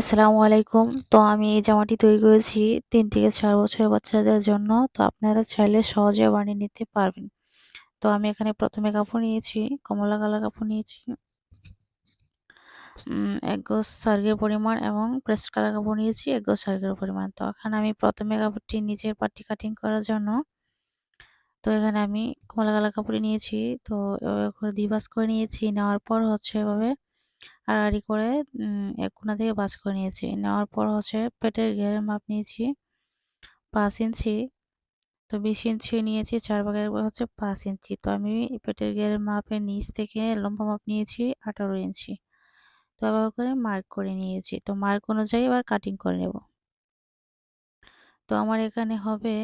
আসসালামু আলাইকুম। তো আমি এই জামাটি তৈরি করেছি তিন থেকে চার বছরের বাচ্চাদের জন্য। তো আপনারা চাইলে সহজে বানিয়ে নিতে পারবেন। তো আমি এখানে প্রথমে কাপড় নিয়েছি, কমলা কালার কাপড় নিয়েছি। ১ গজ সার্গের পরিমাণ এবং প্রেস কালার কাপড় নিয়েছি ১ গজ সার্গের পরিমাণ। তো এখানে আমি প্রথমে কাপড়টি নিচের পাটটি কাটিং করার জন্য তো এখানে আমি কমলা কালার কাপড়ই নিয়েছি। তো করে ২ ভাঁজ করে নিয়েছি। নেওয়ার পর হচ্ছে এভাবে আড়াআড়ি করে এক কোণা থেকে বাস করে নিয়েছি। নেওয়ার পর হচ্ছে পেটের ঘেরের মাপ নিয়েছি, পাঁচ ইঞ্চি। তো ২০ ইঞ্চি নিয়েছি, চার ভাগের হচ্ছে পাঁচ ইঞ্চি। তো আমি পেটের ঘেরের মাপের নিচ থেকে লম্বা মাপ নিয়েছি ১৮ ইঞ্চি। তো এভাবে করে মার্ক করে নিয়েছি। তো মার্ক অনুযায়ী এবার কাটিং করে নেব। তো আমার এখানে হবে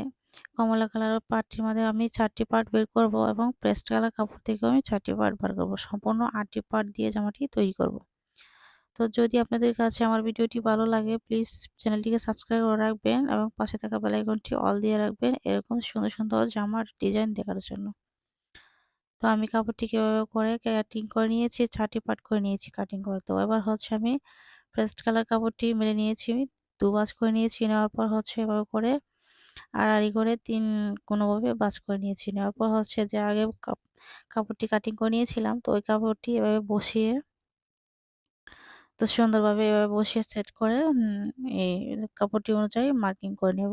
কমলা কালারের পার্টটির মধ্যে আমি ৪ টি পার্ট বের করব এবং পেস্ট কালার কাপড় থেকেও আমি ৪ টি পার্ট বার করব। সম্পূর্ণ ৮ টি পার্ট দিয়ে জামাটি তৈরি করব। তো যদি আপনাদের কাছে আমার ভিডিওটি ভালো লাগে প্লিজ চ্যানেলটিকে সাবস্ক্রাইব করে রাখবেন এবং পাশে থাকা বেল আইকনটি অল দিয়ে রাখবেন এরকম সুন্দর সুন্দর জামার ডিজাইন দেখার জন্য। তো আমি কাপড়টিকে এভাবে করে কাটিং করে নিয়েছি, ৪ পাট করে নিয়েছি কাটিং করে। তো এবার হচ্ছে আমি পেস্ট কালার কাপড়টি মেলে নিয়েছি, ২ ভাঁজ করে নিয়েছি। নেওয়ার পর হচ্ছে এভাবে করে আর আড়াআড়ি করে তিন কোনোভাবে ভাঁজ করে নিয়েছি। নেওয়ার পর হচ্ছে যে আগে কাপ কাপড়টি কাটিং করে নিয়েছিলাম তো ওই কাপড়টি এভাবে বসিয়ে তো সুন্দরভাবে এভাবে বসিয়ে সেট করে এই কাপড়টি অনুযায়ী মার্কিং করে নেব।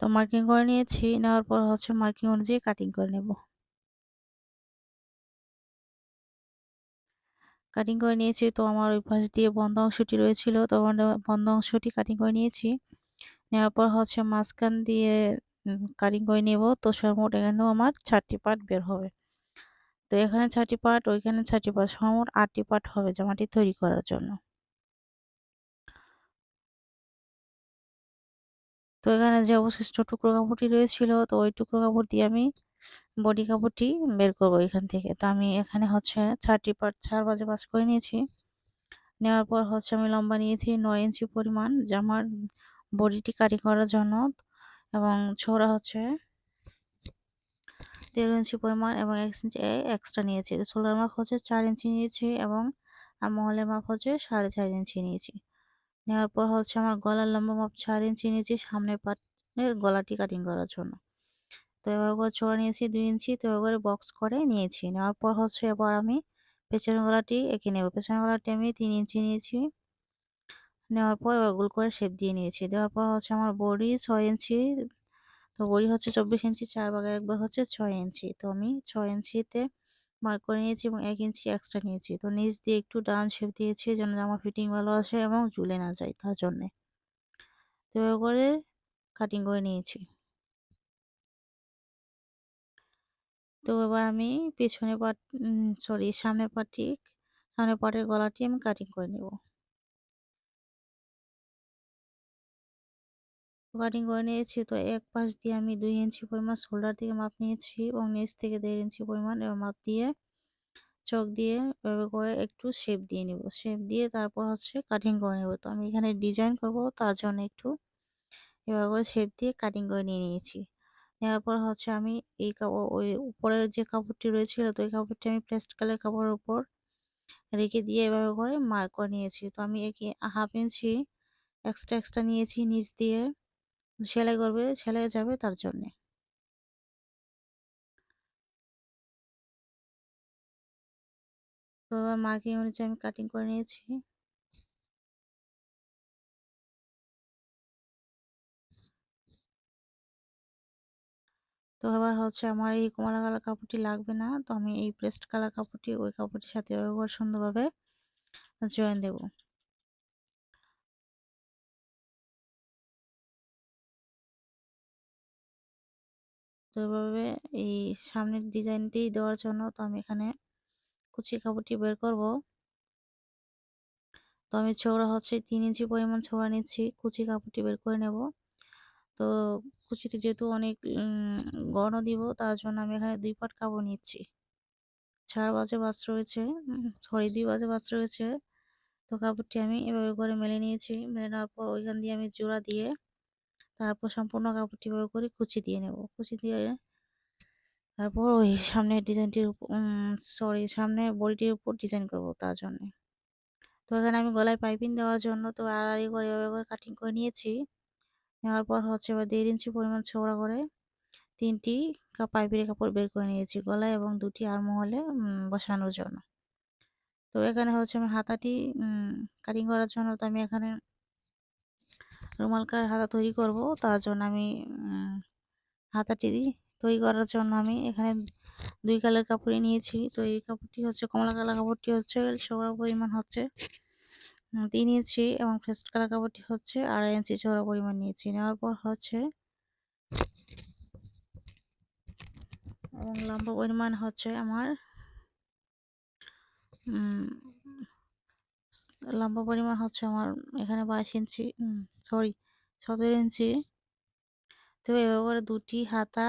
তো মার্কিং করে নিয়েছি। নেওয়ার পর হচ্ছে মার্কিং অনুযায়ী কাটিং করে নেব। কাটিং করে নিয়েছি, তো আমার ওই পাশ দিয়ে বন্ধ অংশটি রয়েছিল, তো বন্ধ অংশটি কাটিং করে নিয়েছি। নেওয়ার পর হচ্ছে মাঝখান দিয়ে কাটিং করে নেব। তো সর্বমোট এখানেও আমার ৪ টি পার্ট বের হবে। তো এখানে ৬ টি পার্ট, ওইখানে ৬ টি পার্ট, সর্বমোট ৮ টি পার্ট হবে জামাটি তৈরি করার জন্য। তো এখানে যে অবশিষ্ট টুকরো কাপড়টি রয়েছিল তো ওই টুকরো কাপড় দিয়ে আমি বডি কাপড়টি বের করব এখান থেকে। তো আমি এখানে হচ্ছে ৪ টি পার্ট ৪ বাজে ভাঁজ করে নিয়েছি। নেওয়ার পর হচ্ছে আমি লম্বা নিয়েছি নয় ইঞ্চি পরিমাণ জামার বডিটি কাটিং করার জন্য এবং ছোড়া হচ্ছে ১৩ ইঞ্চি পরিমাণ এবং এক ইঞ্চি এক্সট্রা নিয়েছি। তো শোল্ডার মাপ হচ্ছে চার ইঞ্চি নিয়েছি এবং মহলের মাপ হচ্ছে ৪.৫ ইঞ্চি নিয়েছি। নেওয়ার পর হচ্ছে আমার গলার লম্বা মাপ চার ইঞ্চি নিয়েছি, সামনের পাটের গলাটি কাটিং করার জন্য। তো এভাবে করে চওড়া নিয়েছি ২ ইঞ্চি তো এভাবে করে বক্স করে নিয়েছি। নেওয়ার পর হচ্ছে এবার আমি পেছনের গলাটি এঁকে নেব। পেছনের গলাটি আমি তিন ইঞ্চি নিয়েছি। নেওয়ার পর এবার গোল করে শেপ দিয়ে নিয়েছি। দেওয়ার পর হচ্ছে আমার বডি ৬ ইঞ্চি তো বডি হচ্ছে ২৪ ইঞ্চি চার ভাগের ১ ভাগ হচ্ছে ৬ ইঞ্চি। তো আমি ৬ ইঞ্চিতে মার্ক করে নিয়েছি এবং এক ইঞ্চি এক্সট্রা নিয়েছি। তো নিচ দিয়ে একটু ডান শেপ দিয়েছি যেন জামা ফিটিং ভালো আসে এবং ঝুলে না যায় তার জন্যে। তো করে কাটিং করে নিয়েছি। তো এবার আমি পিছনে পাট সরি সামনের পার্টটি সামনে পাটের গলাটি আমি কাটিং করে নেব। কাটিং করে নিয়েছি তো এক পাশ দিয়ে আমি ২ ইঞ্চি পরিমাণ শোল্ডার থেকে মাপ নিয়েছি এবং নিচ থেকে দেড় ইঞ্চি পরিমাণ মাপ দিয়ে চক দিয়ে এভাবে করে একটু শেপ দিয়ে নিব। শেপ দিয়ে তারপর হচ্ছে কাটিং করে নেব। তো আমি এখানে ডিজাইন করব তার জন্য একটু এভাবে করে শেপ দিয়ে কাটিং করে নিয়ে নিয়েছি। নেওয়ার পর হচ্ছে আমি এই কাপড় ওই উপরের যে কাপড়টি রয়েছিল তো এই কাপড়টি আমি পেস্ট কালার কাপড়ের উপর রেখে দিয়ে এভাবে করে মার্ক করে নিয়েছি। তো আমি একে হাফ ইঞ্চি এক্সট্রা এক্সট্রা নিয়েছি নিচ দিয়ে সেলাই করবে সেলাই যাবে তার জন্যে। তো মার্কিং অনুযায়ী আমি কাটিং করে নিয়েছি। তো এবার হচ্ছে আমার এই কমলা কালার কাপড়টি লাগবে না। তো আমি এই পেস্ট কালার কাপড়টি ওই কাপড়টির সাথে সুন্দরভাবে জয়েন দেব। তো এভাবে এই সামনের ডিজাইনটি দেওয়ার জন্য তো আমি এখানে কুচি কাপড়টি বের করব। তো আমি চওড়া হচ্ছে তিন ইঞ্চি পরিমাণ চওড়া নিচ্ছি। কুচি কাপড়টি বের করে নেব। তো কুচিটি যেহেতু অনেক ঘন দিব, তার জন্য আমি এখানে দুই পাট কাপড় নিচ্ছি। ৪ বাজে ভাঁজ রয়েছে সরি, দুই বাজে বাস রয়েছে। তো কাপড়টি আমি এভাবে করে মেলে নিয়েছি। মেলে নেওয়ার পর ওইখান দিয়ে আমি জোড়া দিয়ে তারপর সম্পূর্ণ কাপড়টি এভাবে করে কুচি দিয়ে নেব। কুচি দিয়ে তারপর ওই সামনের ডিজাইনটির উপর সরি সামনে বডিটির উপর ডিজাইন করব তার জন্য। তো এখানে আমি গলায় পাইপিং দেওয়ার জন্য তো আড়াআড়ি করে এভাবে করে কাটিং করে নিয়েছি। নেওয়ার পর হচ্ছে এবার দেড় ইঞ্চি পরিমাণ ছোড়া করে তিনটি পাইপের কাপড় বের করে নিয়েছি গলায় এবং দুটি আরমহলে বসানোর জন্য। তো এখানে হচ্ছে আমি হাতাটি কাটিং করার জন্য তো আমি এখানে রুমালকার হাতা তৈরি করব, তার জন্য আমি হাতাটি তৈরি করার জন্য আমি এখানে দুই কালার কাপড়ই নিয়েছি। তো এই কাপড়টি হচ্ছে কমলা কালার কাপড়টি হচ্ছে চৌড়া পরিমাণ হচ্ছে তিন ইঞ্চি এবং ফেস্ট কালার কাপড়টি হচ্ছে আড়াই ইঞ্চি চৌড়া পরিমাণ নিয়েছি। নেওয়ার পর হচ্ছে এবং লম্বা পরিমাণ হচ্ছে আমার লম্বা পরিমাণ হচ্ছে আমার এখানে বাইশ ইঞ্চি সরি সতেরো ইঞ্চি। তো এভাবে করে দুটি হাতা,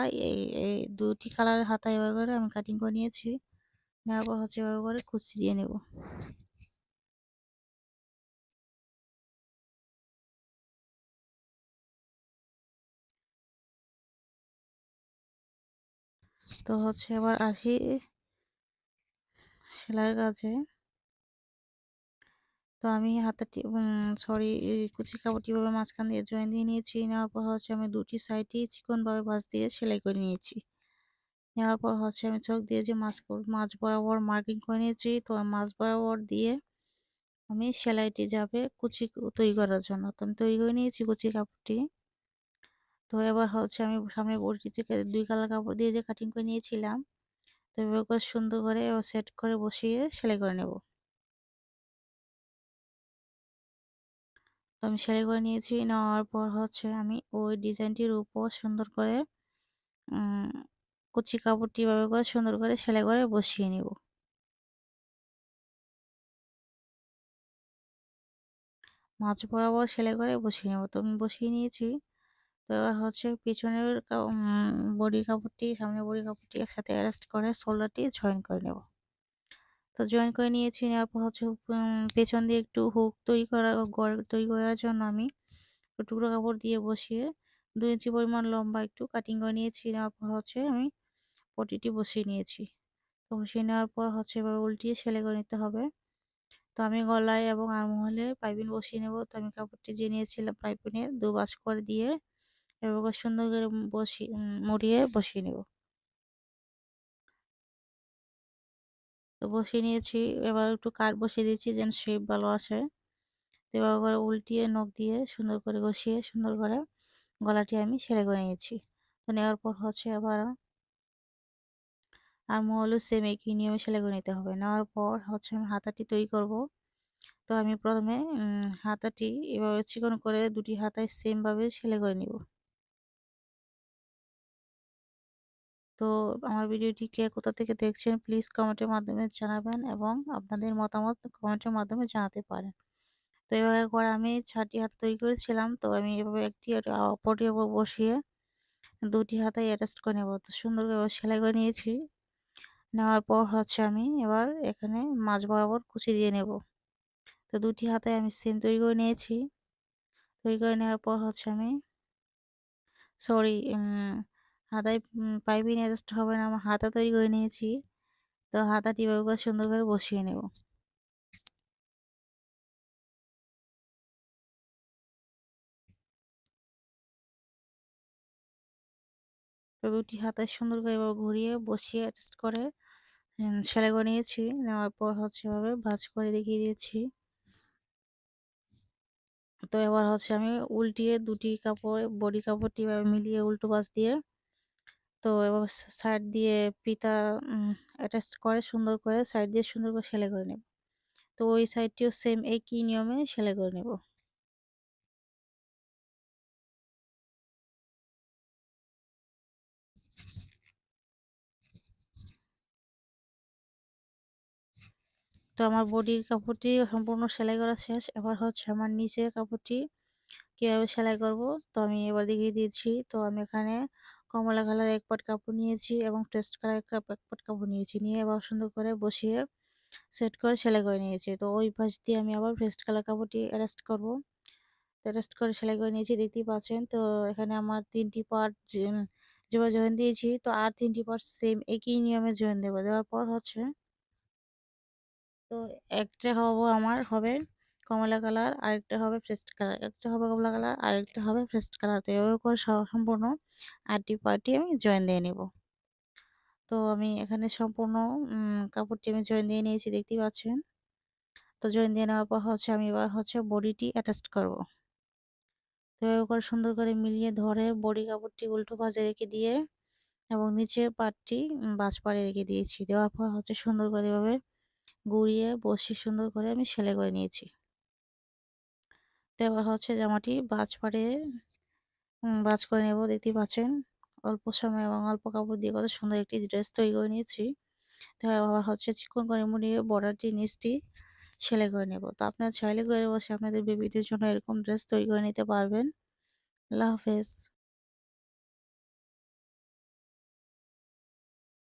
এই দুটি কালারের হাতা এভাবে করে আমি কাটিং করে নিয়েছি। নেওয়ার পর হচ্ছে এভাবে করে কুচি দিয়ে নেব। তো হচ্ছে এবার আসি সেলাইয়ের কাছে তো আমি হাতাটি সরি কুচি কাপড়টি ভাবে মাঝখান দিয়ে জয়েন দিয়ে নিয়েছি। নেওয়ার পর হচ্ছে আমি দুটি সাইডেই চিকনভাবে ভাঁজ দিয়ে সেলাই করে নিয়েছি। নেওয়ার পর হচ্ছে আমি চোখ দিয়ে যে মাছ মাছ বরাবর মার্কিং করে নিয়েছি। তো মাছ বরাবর দিয়ে আমি সেলাইটি যাবে কুচি তৈরি করার জন্য। তো আমি তৈরি করে নিয়েছি কুচি কাপড়টি। তো এবার হচ্ছে আমি সামনে বড়িটি থেকে দুই কালার কাপড় দিয়ে যে কাটিং করে নিয়েছিলাম, তো এবার সুন্দর করে সেট করে বসিয়ে সেলাই করে নেব। তো আমি সেলাই করে নিয়েছি। নেওয়ার পর হচ্ছে আমি ওই ডিজাইনটির উপর সুন্দর করে কুচি কাপড়টি এভাবে করে সুন্দর করে সেলাই করে বসিয়ে নেব। মাছ বরাবর সেলাই করে বসিয়ে নেব। তো আমি বসিয়ে নিয়েছি। তো এবার হচ্ছে পিছনের বডি কাপড়টি সামনে বডি কাপড়টি একসাথে অ্যারেস্ট করে শোল্ডারটি জয়েন করে নেব। তো জয়েন করে নিয়েছি। নেওয়ার পর হচ্ছে পেছন দিয়ে একটু হুক তৈরি করা তৈরি করার জন্য আমি টুকরো কাপড় দিয়ে বসিয়ে দু ইঞ্চি পরিমাণ লম্বা একটু কাটিং করে নিয়েছি। নেওয়ার পর হচ্ছে আমি পটিটি বসিয়ে নিয়েছি। তো বসিয়ে নেওয়ার পর হচ্ছে এবার উল্টিয়ে সেলাই করে নিতে হবে। তো আমি গলায় এবং আরমহলে পাইপিন বসিয়ে নেব। তো আমি কাপড়টি যে নিয়েছিলাম পাইপিনে দু বাস করে দিয়ে এবার সুন্দর করে বসিয়ে মুড়িয়ে বসিয়ে নেব। তো বসিয়ে নিয়েছি। এবার একটু কাঠ বসিয়ে দিয়েছি যেন শেপ ভালো আসে। তো এবার করে উল্টিয়ে, নখ দিয়ে সুন্দর করে বসিয়ে সুন্দর করে গলাটি আমি সেলাই করে নিয়েছি। তো নেওয়ার পর হচ্ছে আবার আর মহলও সেম একই নিয়মে সেলাই করে নিতে হবে। নেওয়ার পর হচ্ছে আমি হাতাটি তৈরি করব। তো আমি প্রথমে হাতাটি এভাবে চিকন করে দুটি হাতায় সেমভাবে সেলাই করে নিব। তো আমার ভিডিওটি কে কোথা থেকে দেখছেন প্লিজ কমেন্টের মাধ্যমে জানাবেন এবং আপনাদের মতামত কমেন্টের মাধ্যমে জানাতে পারেন। তো এভাবে করে আমি ছাটি হাত তৈরি করেছিলাম, তো আমি এভাবে একটি অপরটি বসিয়ে দুটি হাতায় অ্যাটাচ করে নেব। তো সুন্দর করে সেলাই করে নিয়েছি। নেওয়ার পর হচ্ছে আমি এবার এখানে মাছ বরাবর কুচি দিয়ে নেব। তো দুটি হাতে আমি সেম তৈরি করে নিয়েছি। তৈরি করে নেওয়ার পর হচ্ছে আমি সরি হাতায় পাইপিং অ্যাডজাস্ট হবে না, আমার হাতা তৈরি করে নিয়েছি। তো হাতাটি এভাবে সুন্দর করে বসিয়ে নেব। দুটি হাতায় সুন্দর করে ঘুরিয়ে, বসিয়ে অ্যাডজাস্ট করে সেলাই করে নিয়েছি। নেওয়ার পর হচ্ছে এভাবে ভাজ করে দেখিয়ে দিয়েছি। তো এবার হচ্ছে আমি উল্টিয়ে দুটি কাপড়, বডি কাপড়টি মিলিয়ে উল্টো বাস দিয়ে তো এবার সাইড দিয়ে পিতা অ্যাটাচ করে সুন্দর করে সাইড দিয়ে সুন্দর করে সেলাই করে নেব। তো ওই সাইডটিও সেম একই নিয়মে সেলাই করে নেব। তো আমার বডির কাপড়টি সম্পূর্ণ সেলাই করা শেষ। এবার হচ্ছে আমার নিচের কাপড়টি কীভাবে সেলাই করব, তো আমি এবার দেখিয়ে দিয়েছি তো আমি এখানে কমলা কালার এক পাট কাপড় নিয়েছি এবং টেস্ট কালার এক পাট কাপড় নিয়েছি। নিয়ে এবার সুন্দর করে বসিয়ে সেট করে সেলাই করে নিয়েছি। তো ওই পাশ দিয়ে আমি আবার ফ্রেস্ট কালার কাপড়টি অ্যারেস্ট করব। অ্যারেস্ট করে সেলাই করে নিয়েছি, দেখতেই পাচ্ছেন। তো এখানে আমার তিনটি পার্ট যেভাবে জয়েন দিয়েছি। তো আর তিনটি পার্ট সেম একই নিয়মে জয়েন দেবো। দেওয়ার পর হচ্ছে তো একটা হব আমার, হবে কমলা কালার, আরেকটা হবে ফ্রেস্ট কালার, একটা হবে কমলা কালার, আরেকটা হবে ফ্রেস্ট কালার। তো এভাবে করে সম্পূর্ণ আটটি পার্টি আমি জয়েন দিয়ে নেব। তো আমি এখানে সম্পূর্ণ কাপড়টি আমি জয়েন দিয়ে নিয়েছি, দেখতেই পাচ্ছেন? তো জয়েন দিয়ে নেওয়ার পর হচ্ছে আমি এবার হচ্ছে বডিটি অ্যাটাচ করব। তো এভাবে করে সুন্দর করে মিলিয়ে ধরে বডি কাপড়টি উল্টো পাশে রেখে দিয়ে এবং নিচের পাটটি বাজ পাড়ে রেখে দিয়েছি। দেওয়ার পর হচ্ছে সুন্দর করে এভাবে গুড়িয়ে বসিয়ে সুন্দর করে আমি সেলাই করে নিয়েছি। এবার হচ্ছে জামাটি। বাজ পাড়ে বাজ করে নেব, দেখতেই পাচ্ছেন। অল্প সময় এবং অল্প কাপড় দিয়ে কত সুন্দর একটি ড্রেস তৈরি করে নিয়েছি। আবার হচ্ছে চিকন করে মুড়িয়ে বর্ডারটি নিচটি সেলাই করে নেব। তো আপনার চাইলে করে বসে আপনাদের বেবিদের জন্য এরকম ড্রেস তৈরি করে নিতে পারবেন। আল্লাহ হাফেজ।